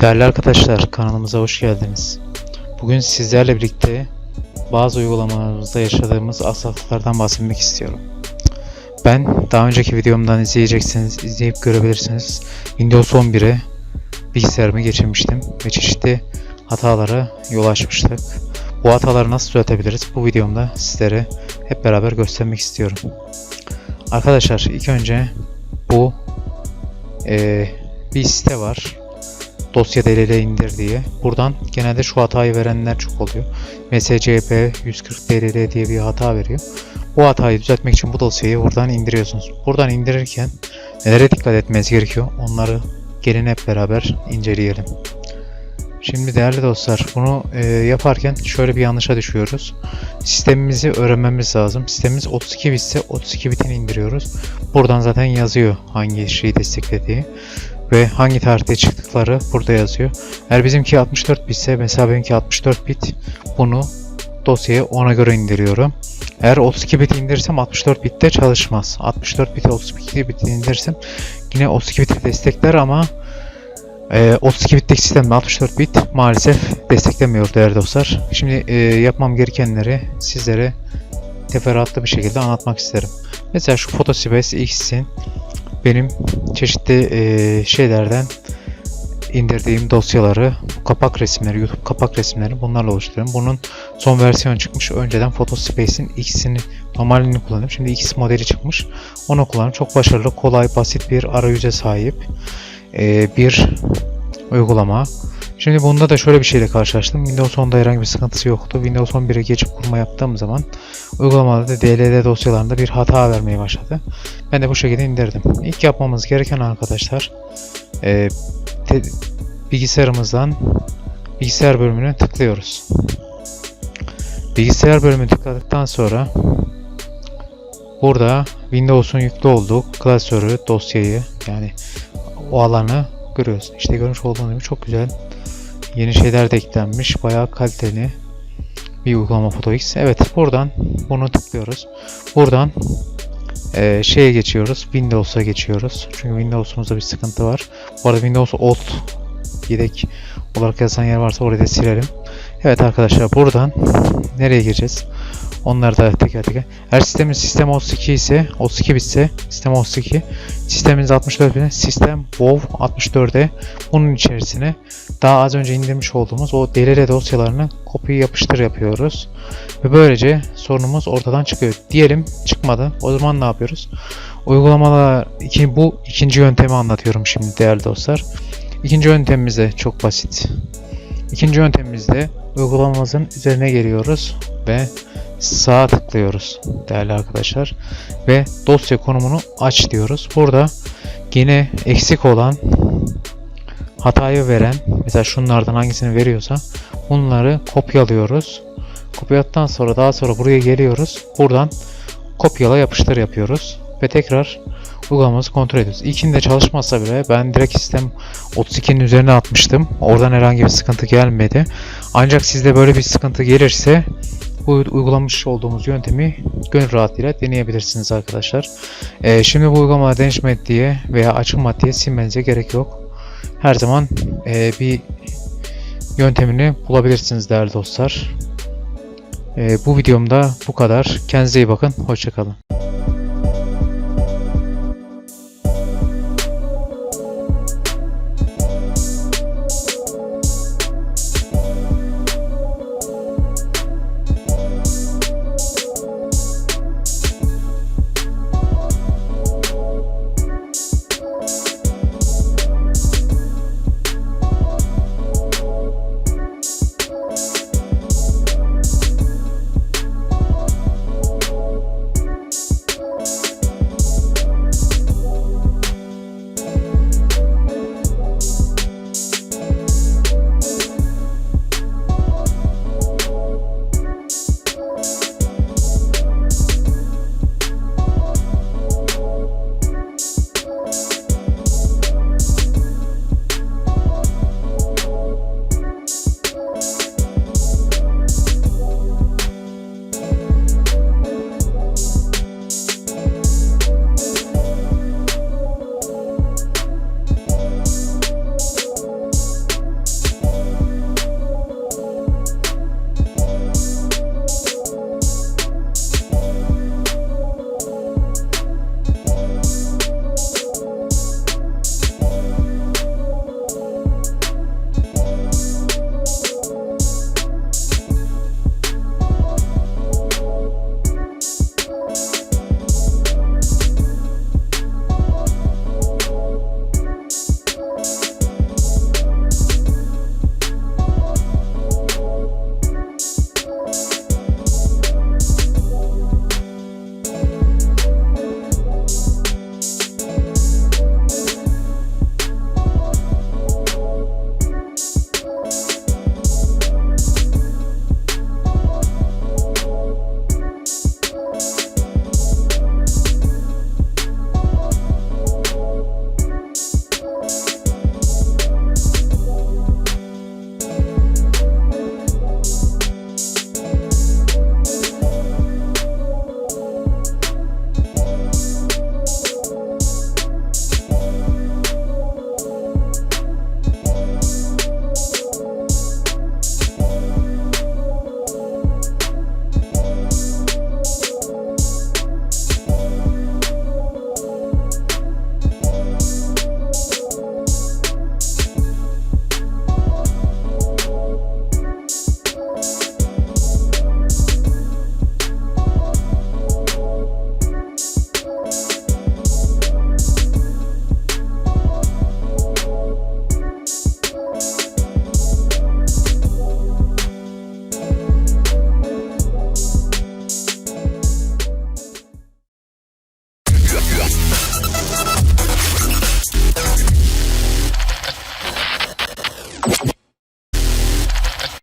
Değerli arkadaşlar kanalımıza hoş geldiniz. Bugün sizlerle birlikte bazı uygulamalarımızda yaşadığımız aksaklıklardan bahsetmek istiyorum. Ben daha önceki videomdan izleyeceksiniz, izleyip görebilirsiniz. Windows 11'e bilgisayarımı geçirmiştim ve çeşitli hatalara yol açmıştık. Bu hataları nasıl düzeltebiliriz? Bu videomda sizlere hep beraber göstermek istiyorum. Arkadaşlar ilk önce bu eee, bir site var dosya DLL indir diye. Buradan genelde şu hatayı verenler çok oluyor. MSCP 140 DLL diye bir hata veriyor. Bu hatayı düzeltmek için bu dosyayı buradan indiriyorsunuz. Buradan indirirken nelere dikkat etmeniz gerekiyor? Onları gelin hep beraber inceleyelim. Şimdi değerli dostlar bunu e, yaparken şöyle bir yanlışa düşüyoruz. Sistemimizi öğrenmemiz lazım. Sistemimiz 32 bitse 32 bitini indiriyoruz. Buradan zaten yazıyor hangi şeyi desteklediği ve hangi tarihte çıktıkları burada yazıyor. Eğer bizimki 64 bitse mesela benimki 64 bit bunu dosyayı ona göre indiriyorum. Eğer 32 bit indirirsem 64 bitte çalışmaz. 64 bit 32 bit indirirsem yine 32 bit destekler ama e, 32 bitteki sistemde 64 bit maalesef desteklemiyor değerli dostlar. Şimdi e, yapmam gerekenleri sizlere teferruatlı bir şekilde anlatmak isterim. Mesela şu Photospace X'in benim çeşitli eee, şeylerden indirdiğim dosyaları, kapak resimleri, YouTube kapak resimleri bunlarla oluşturuyorum. Bunun son versiyon çıkmış. Önceden Photospace'in X'ini normalini kullanıyorum. Şimdi X modeli çıkmış. Onu kullanıyorum. Çok başarılı, kolay, basit bir arayüze sahip eee, bir uygulama. Şimdi bunda da şöyle bir şeyle karşılaştım. Windows 10'da herhangi bir sıkıntısı yoktu. Windows 11'e geçip kurma yaptığım zaman uygulamada da DLL dosyalarında bir hata vermeye başladı. Ben de bu şekilde indirdim. İlk yapmamız gereken arkadaşlar e, te- bilgisayarımızdan bilgisayar bölümüne tıklıyoruz. Bilgisayar bölümüne tıkladıktan sonra burada Windows'un yüklü olduğu klasörü, dosyayı yani o alanı görüyoruz. İşte görmüş olduğunuz gibi çok güzel yeni şeyler de eklenmiş. Bayağı kaliteli bir uygulama PhotoX. Evet buradan bunu tıklıyoruz. Buradan eee, şeye geçiyoruz. Windows'a geçiyoruz. Çünkü Windows'umuzda bir sıkıntı var. Bu arada Windows Alt yedek olarak yazan yer varsa orayı da silelim. Evet arkadaşlar buradan nereye gireceğiz? Onları da teker teker. Eğer sistemin sistem 32 ise 32 bitse sistem 32 sisteminiz 64 bit sistem WoW 64'e bunun içerisine daha az önce indirmiş olduğumuz o DLL dosyalarını kopya yapıştır yapıyoruz. Ve böylece sorunumuz ortadan çıkıyor. Diyelim çıkmadı. O zaman ne yapıyoruz? Uygulamalar iki, bu ikinci yöntemi anlatıyorum şimdi değerli dostlar. İkinci yöntemimiz de çok basit. İkinci yöntemimizde uygulamamızın üzerine geliyoruz ve sağa tıklıyoruz değerli arkadaşlar ve dosya konumunu aç diyoruz. Burada yine eksik olan hatayı veren mesela şunlardan hangisini veriyorsa bunları kopyalıyoruz. Kopyaladıktan sonra daha sonra buraya geliyoruz. Buradan kopyala yapıştır yapıyoruz ve tekrar uygulamamızı kontrol ediyoruz. İlkinde çalışmazsa bile ben direkt sistem 32'nin üzerine atmıştım. Oradan herhangi bir sıkıntı gelmedi. Ancak sizde böyle bir sıkıntı gelirse bu uygulamış olduğumuz yöntemi gönül rahatlığıyla deneyebilirsiniz arkadaşlar. Ee, şimdi bu uygulama değişmedi diye veya açılmadı diye silmenize gerek yok. Her zaman e, bir yöntemini bulabilirsiniz değerli dostlar. Ee, bu videomda bu kadar. Kendinize iyi bakın. Hoşçakalın.